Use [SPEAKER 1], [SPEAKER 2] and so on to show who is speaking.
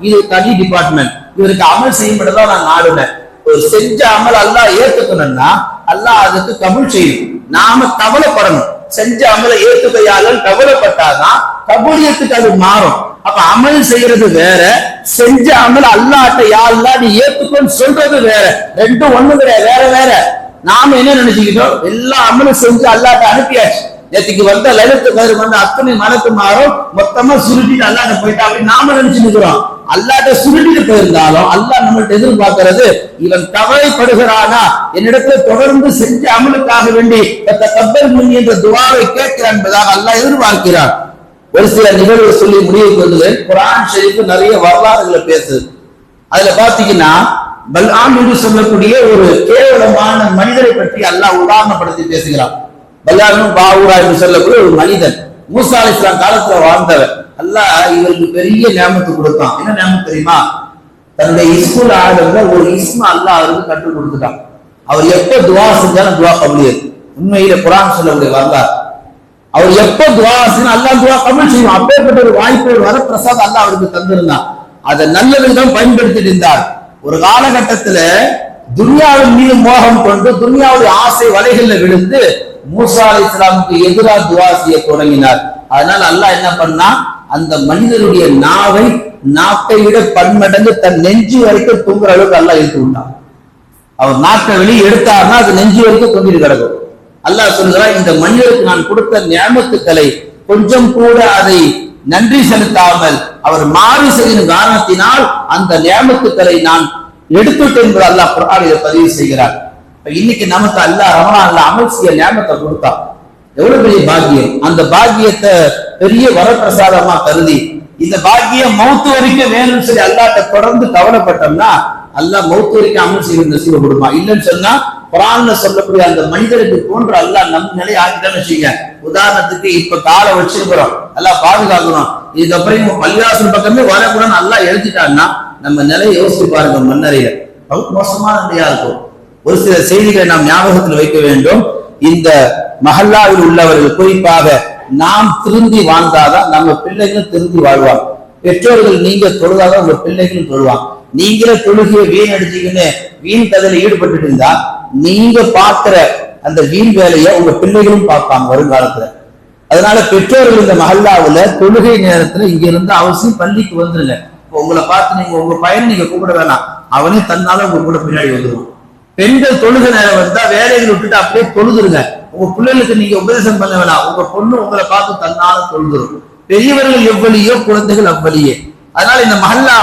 [SPEAKER 1] இது தனி டிபார்ட்மெண்ட் இவருக்கு அமல் செய்யும் நான் நாடுனேன். ஒரு செஞ்ச அமல் அல்லாஹ் ஏத்துக்கணும்னா அல்லாஹ் அதுக்கு கபூல் செய்யும். நாம கவலைப்படணும். செஞ்ச அமலை ஏத்துக்கையாளர் கவலைப்பட்டாதான் கபூலியத்துக்கு அது மாறும். அப்ப அமல் செய்யறது வேற செஞ்ச அமல் அல்லாட்ட யாருலா நீ ஏத்துக்கன்னு சொல்றது வேற. ரெண்டும் ஒண்ணு கிடையாது வேற வேற. நாம என்ன நினைச்சுக்கிட்டோம்? எல்லா அமலும் செஞ்சு அல்லாட்ட அனுப்பியாச்சு. நேற்றுக்கு வந்த லலித்து கதிர் வந்த அத்தனை மனத்து மாறும் மொத்தமா சுருட்டிட்டு அல்லாட்ட போயிட்டா அப்படின்னு நாம நினைச்சு நிக்கிறோம் அல்லாட்ட சுருட்டிட்டு போயிருந்தாலும் அல்லாஹ் நம்மள்ட்ட எதிர்பார்க்கிறது இவன் கவலைப்படுகிறானா என்னிடத்துல தொடர்ந்து செஞ்ச அமலுக்காக வேண்டி கப்பல் முன் என்ற துவாவை கேட்கிறான் என்பதாக அல்லாஹ் எதிர்பார்க்கிறான். ஒரு சில நிகழ்வு சொல்லி முடிவு வந்தது குரான் ஷெரீஃப் நிறைய வரலாறுகளை பேசுது. அதுல பாத்தீங்கன்னா பல்ஆம் என்று சொல்லக்கூடிய ஒரு கேவலமான மனிதரை பற்றி அல்லாஹ் உதாரணப்படுத்தி பேசுகிறான். பல்லாரும் பாவூரா என்று சொல்லக்கூடிய ஒரு மனிதன். மூசா அலி இஸ்லாம் காலத்துல வாழ்ந்தவர். அல்லாஹ் இவருக்கு பெரிய நியமத்து கொடுத்தான். என்ன நியமம் தெரியுமா? தன்னுடைய இஸ்முல் ஆடம்ல ஒரு இஸ்ம அல்லாஹ் அவருக்கு கற்றுக் கொடுத்துட்டான். அவர் எப்ப துவா செஞ்சாலும் துவா கபலியது. உண்மையில குரான் சொல்லக்கூடிய வரலாறு. அவர் எப்ப துவா செய்யணும் அல்லா துவா கமல் செய்யும் அப்பேற்பட்ட ஒரு வாய்ப்பு வர பிரசாத் அல்லா அவருக்கு தந்திருந்தான். அதை நல்ல விதம் பயன்படுத்திட்டு இருந்தார். ஒரு காலகட்டத்துல துன்யாவின் மீது மோகம் கொண்டு துன்யாவுடைய ஆசை வலைகளில் விழுந்து மூசா அலி இஸ்லாமுக்கு எதிராக துவா செய்ய தொடங்கினார். அதனால அல்லாஹ் என்ன பண்ணா? அந்த மனிதனுடைய நாவை நாட்டை விட பன்மடங்கு தன் நெஞ்சு வரைக்கும் தூங்குற அளவுக்கு அல்லாஹ் இழுத்து விட்டான். அவர் நாட்டை வெளியே எடுத்தார்னா அது நெஞ்சு வரைக்கும் தொங்கிட்டு கிடக்கும். அல்லாஹ் சொல்கிறார் இந்த மனிதருக்கு நான் கொடுத்த நியமத்துக்களை கொஞ்சம் கூட அதை நன்றி செலுத்தாமல் அவர் மாறி செய்யும் காரணத்தினால் அந்த நியமத்துக்களை நான் எடுத்துட்டு என்பது அல்லாஹ் குர்ஆனில் பதிவு செய்கிறார். இன்னைக்கு நமக்கு அல்லாஹ் ரமணான்ல அமல் செய்ய நியமத்தை கொடுத்தான் எவ்வளவு பெரிய பாக்கியம்? அந்த பாக்கியத்தை பெரிய வரப்பிரசாதமா கருதி இந்த பாக்கியம் மௌத்து வரைக்கும் வேணும்னு சொல்லி அல்லாட்ட தொடர்ந்து கவலைப்பட்டோம்னா அல்லாஹ் மௌத்து வரைக்கும் அமல் செய்ய நசீவை கொடுப்பான். இல்லைன்னு சொன்னா குரான்ல சொல்லக்கூடிய அந்த மனிதருக்கு போன்ற அல்லாஹ் நம் நிலை ஆகிட்டான்னு வச்சுங்க உதாரணத்துக்கு இப்ப காலை வச்சிருக்கிறோம். எல்லாம் பாதுகாக்கணும். இதுக்கப்புறம் பள்ளிவாசல் பக்கமே வரக்கூடாது நல்லா எழுதிட்டான்னா நம்ம நிலையை யோசிச்சு பாருங்க மன்னரையில ரொம்ப மோசமான நிலையா இருக்கும். ஒரு சில செய்திகளை நாம் ஞாபகத்தில் வைக்க வேண்டும். இந்த மஹல்லாவில் உள்ளவர்கள் குறிப்பாக நாம் திருந்தி வாழ்ந்தாதான் நம்ம பிள்ளைகளும் திருந்தி வாழ்வாங்க. பெற்றோர்கள் நீங்க தொழுதாதான் உங்க பிள்ளைகளும் தொழுவாங்க. நீங்களே தொழுகைய வீண் அடிச்சுக்கின்னு வீண் கதையில ஈடுபட்டு இருந்தா நீங்க பார்க்கிற அந்த வீண் வேலையை உங்க பிள்ளைகளும் பார்ப்பாங்க வருங்காலத்துல. அதனால பெற்றோர்கள் இந்த மஹல்லாவுல தொழுகை நேரத்துல இங்க இருந்து அவசியம் பள்ளிக்கு வந்துருங்க. உங்களை பார்த்து நீங்க உங்க பையனை நீங்க கூப்பிட வேணாம். அவனே தன்னால உங்க கூட பின்னாடி வந்துடும் பெண்கள் தொழுகை நேரம் வந்தா வேலைகள் விட்டுட்டு அப்படியே தொழுதுருங்க. உங்க பிள்ளைகளுக்கு நீங்க உபதேசம் பண்ண வேணாம். உங்க பொண்ணு உங்களை பார்த்து தன்னால தொழுதுரும். பெரியவர்கள் எவ்வளியோ குழந்தைகள் அவ்வளியே. அதனால இந்த மஹல்லா